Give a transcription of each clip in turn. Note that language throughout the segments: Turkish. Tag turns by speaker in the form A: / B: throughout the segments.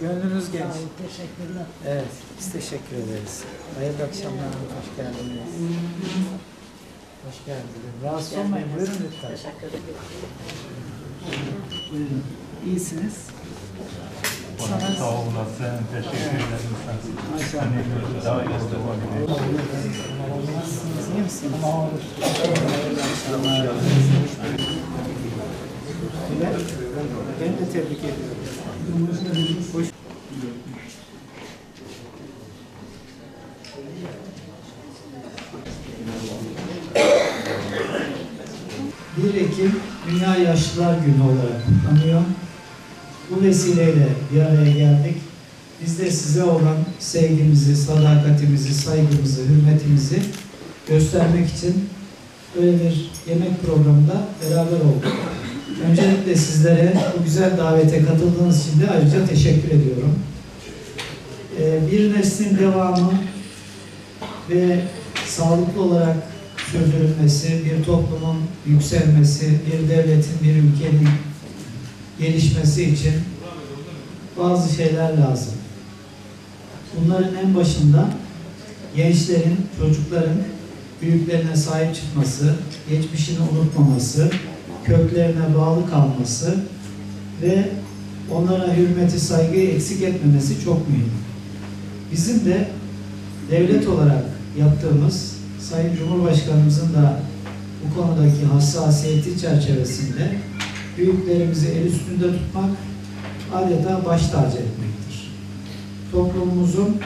A: Gönlünüz genç.
B: Teşekkürler.
A: Evet, biz teşekkür ederiz. Hayırlı akşamlar, hoş geldiniz. Hoş geldiniz. Rahatsız olmayın, buyurun lütfen.
B: Teşekkür ederim.
A: Buyurun. İyisiniz.
C: Sağ olasın. Teşekkür ederim.
A: Maşallah.
C: Seni daha iyi oldu.
A: Nasılsınız, iyi misiniz? Hayırlı akşamlar. Evet, Ben de tebrik ediyorum. Hoş 1 Ekim Dünya Yaşlılar Günü olarak kutlanıyor. Bu vesileyle bir araya geldik. Biz de size olan sevgimizi, sadakatimizi, saygımızı, hürmetimizi göstermek için böyle bir yemek programında beraber olduk. Öncelikle sizlere bu güzel davete katıldığınız için de ayrıca teşekkür ediyorum. Ee, bir neslin devamı ve sağlıklı olarak sürdürülmesi, bir toplumun yükselmesi, bir devletin, bir ülkenin gelişmesi için bazı şeyler lazım. Bunların en başında gençlerin, çocukların büyüklerine sahip çıkması, geçmişini unutmaması, köklerine bağlı kalması ve onlara hürmeti, saygıyı eksik etmemesi çok mühim. Bizim de devlet olarak yaptığımız Sayın Cumhurbaşkanımızın da bu konudaki hassasiyeti çerçevesinde büyüklerimizi el üstünde tutmak adeta baş tacı etmektir. Toplumumuzun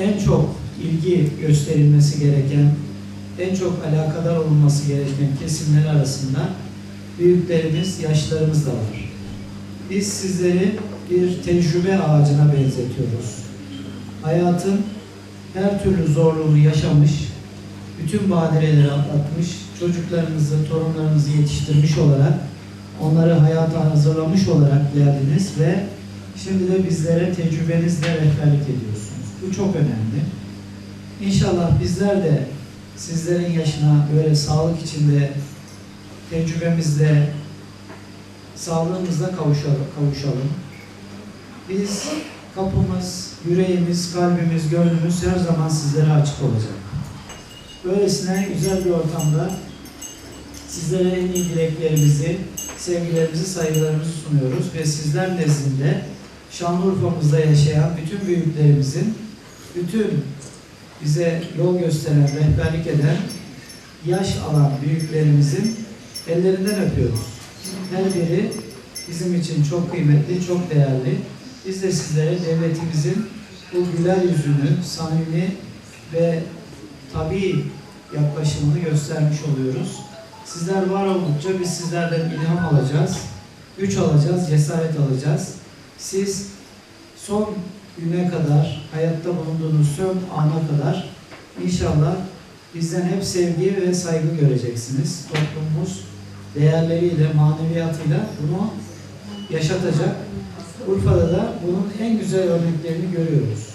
A: en çok ilgi gösterilmesi gereken, en çok alakadar olunması gereken kesimler arasında büyüklerimiz, yaşlarımız da var. Biz sizleri bir tecrübe ağacına benzetiyoruz. Hayatın her türlü zorluğunu yaşamış, bütün badireleri atlatmış, çocuklarınızı, torunlarınızı yetiştirmiş olarak, onları hayata hazırlamış olarak geldiniz ve şimdi de bizlere tecrübenizle rehberlik ediyorsunuz. Bu çok önemli. İnşallah bizler de sizlerin yaşına böyle sağlık içinde tecrübemizle, sağlığımızla kavuşalım. kavuşalım. Biz kapımız, yüreğimiz, kalbimiz, gönlümüz her zaman sizlere açık olacak. Böylesine güzel bir ortamda sizlere en iyi dileklerimizi, sevgilerimizi, saygılarımızı sunuyoruz ve sizler nezdinde Şanlıurfa'mızda yaşayan bütün büyüklerimizin, bütün bize yol gösteren, rehberlik eden, yaş alan büyüklerimizin ellerinden öpüyoruz. Her biri bizim için çok kıymetli, çok değerli. Biz de sizlere devletimizin bu güler yüzünü, samimi ve tabii yaklaşımını göstermiş oluyoruz. Sizler var oldukça biz sizlerden ilham alacağız, güç alacağız, cesaret alacağız. Siz son güne kadar, hayatta bulunduğunuz son ana kadar inşallah bizden hep sevgi ve saygı göreceksiniz. Toplumumuz değerleriyle, maneviyatıyla bunu yaşatacak. Urfa'da da bunun en güzel örneklerini görüyoruz.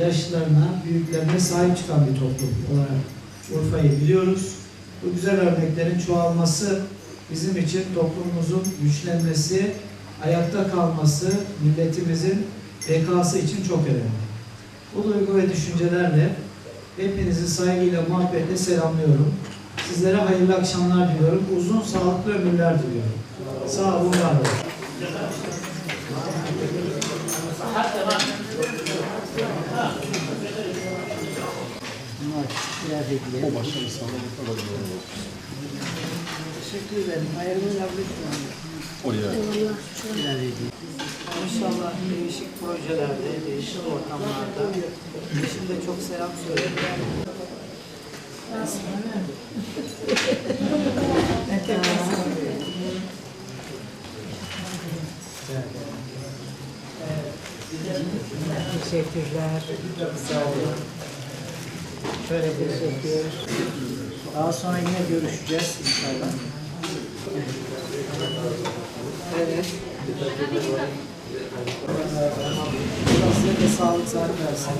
A: Yaşlılarına, büyüklerine sahip çıkan bir toplum olarak Urfa'yı biliyoruz. Bu güzel örneklerin çoğalması bizim için toplumumuzun güçlenmesi, ayakta kalması, milletimizin bekası için çok önemli. Bu duygu ve düşüncelerle hepinizi saygıyla, muhabbetle selamlıyorum. Sizlere hayırlı akşamlar diliyorum. Uzun, sağlıklı ömürler diliyorum. Sağ olun, var olun. O başarı Teşekkür ederim. Hayırlı olsun. Hediye. İnşallah değişik projelerde, değişik ortamlarda eşim de çok selam söyledi. Teşekkürler. Sağ olun. Şöyle teşekkür. Daha sonra yine görüşeceğiz inşallah. Evet. Allah size de sağlık, sağlık versin.